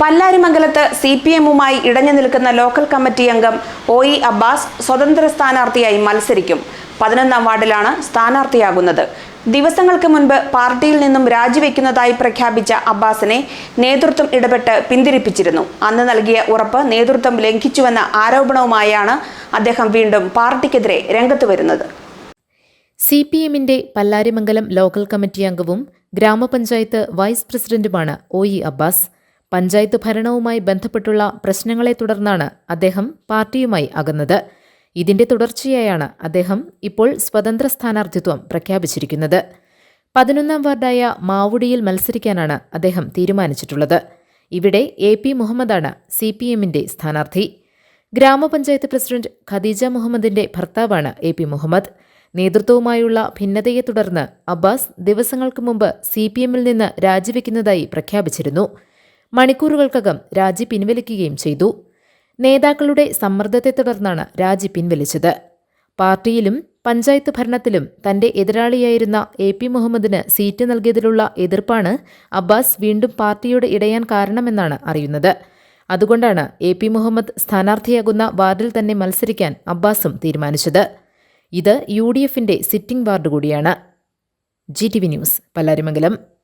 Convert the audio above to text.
പല്ലാരിമംഗലത്ത് C P എമ്മുമായി ഇടഞ്ഞു നിൽക്കുന്ന ലോക്കൽ കമ്മിറ്റി അംഗം ഒ ഇ അബ്ബാസ് സ്വതന്ത്ര സ്ഥാനാർത്ഥിയായി മത്സരിക്കും. പതിനൊന്നാം വാർഡിലാണ് സ്ഥാനാർത്ഥിയാകുന്നത്. ദിവസങ്ങൾക്ക് മുൻപ് പാർട്ടിയിൽ നിന്നും രാജിവെക്കുന്നതായി പ്രഖ്യാപിച്ച അബ്ബാസിനെ നേതൃത്വം ഇടപെട്ട് പിന്തിരിപ്പിച്ചിരുന്നു. അന്ന് നൽകിയ ഉറപ്പ് നേതൃത്വം ലംഘിച്ചുവെന്ന ആരോപണവുമായാണ് അദ്ദേഹം വീണ്ടും പാർട്ടിക്കെതിരെ രംഗത്ത് വരുന്നത്. സി പി എമ്മിന്റെ പല്ലാരിമംഗലം ലോക്കൽ കമ്മിറ്റി അംഗവും ഗ്രാമപഞ്ചായത്ത് വൈസ് പ്രസിഡന്റുമാണ് ഒ ഇ അബ്ബാസ്. പഞ്ചായത്ത് ഭരണവുമായി ബന്ധപ്പെട്ടുള്ള പ്രശ്നങ്ങളെ തുടർന്നാണ് അദ്ദേഹം പാർട്ടിയുമായി അകന്നത്. ഇതിന്റെ തുടർച്ചയായാണ് അദ്ദേഹം ഇപ്പോൾ സ്വതന്ത്ര സ്ഥാനാർത്ഥിത്വം പ്രഖ്യാപിച്ചിരിക്കുന്നത്. പതിനൊന്നാം വാർഡായ മാവുടിയിൽ മത്സരിക്കാനാണ് അദ്ദേഹം തീരുമാനിച്ചിട്ടുള്ളത്. ഇവിടെ എ പി മുഹമ്മദാണ് സി പി എമ്മിന്റെ സ്ഥാനാർത്ഥി. ഗ്രാമപഞ്ചായത്ത് പ്രസിഡന്റ് ഖദീജ മുഹമ്മദിന്റെ ഭർത്താവാണ് എ പി മുഹമ്മദ്. നേതൃത്വവുമായുള്ള ഭിന്നതയെ തുടർന്ന് അബ്ബാസ് ദിവസങ്ങൾക്ക് മുമ്പ് സി പി എമ്മിൽ നിന്ന് രാജിവെക്കുന്നതായി പ്രഖ്യാപിച്ചിരുന്നു. മണിക്കൂറുകൾക്കകം രാജി പിൻവലിക്കുകയും ചെയ്തു. നേതാക്കളുടെ സമ്മർദ്ദത്തെ തുടർന്നാണ് രാജി പിൻവലിച്ചത്. പാർട്ടിയിലും പഞ്ചായത്ത് ഭരണത്തിലും തന്റെ എതിരാളിയായിരുന്ന എ പി മുഹമ്മദിന് സീറ്റ് നൽകിയതിലുള്ള എതിർപ്പാണ് അബ്ബാസ് വീണ്ടും പാർട്ടിയോട് ഇടയാൻ കാരണമെന്നാണ് അറിയുന്നത്. അതുകൊണ്ടാണ് എ പി മുഹമ്മദ് സ്ഥാനാർത്ഥിയാകുന്ന വാർഡിൽ തന്നെ മത്സരിക്കാൻ അബ്ബാസും തീരുമാനിച്ചത്. ഇത് യു ഡി എഫിന്റെ സിറ്റിംഗ് വാർഡ് കൂടിയാണ്. G T V news Pallarimangalam.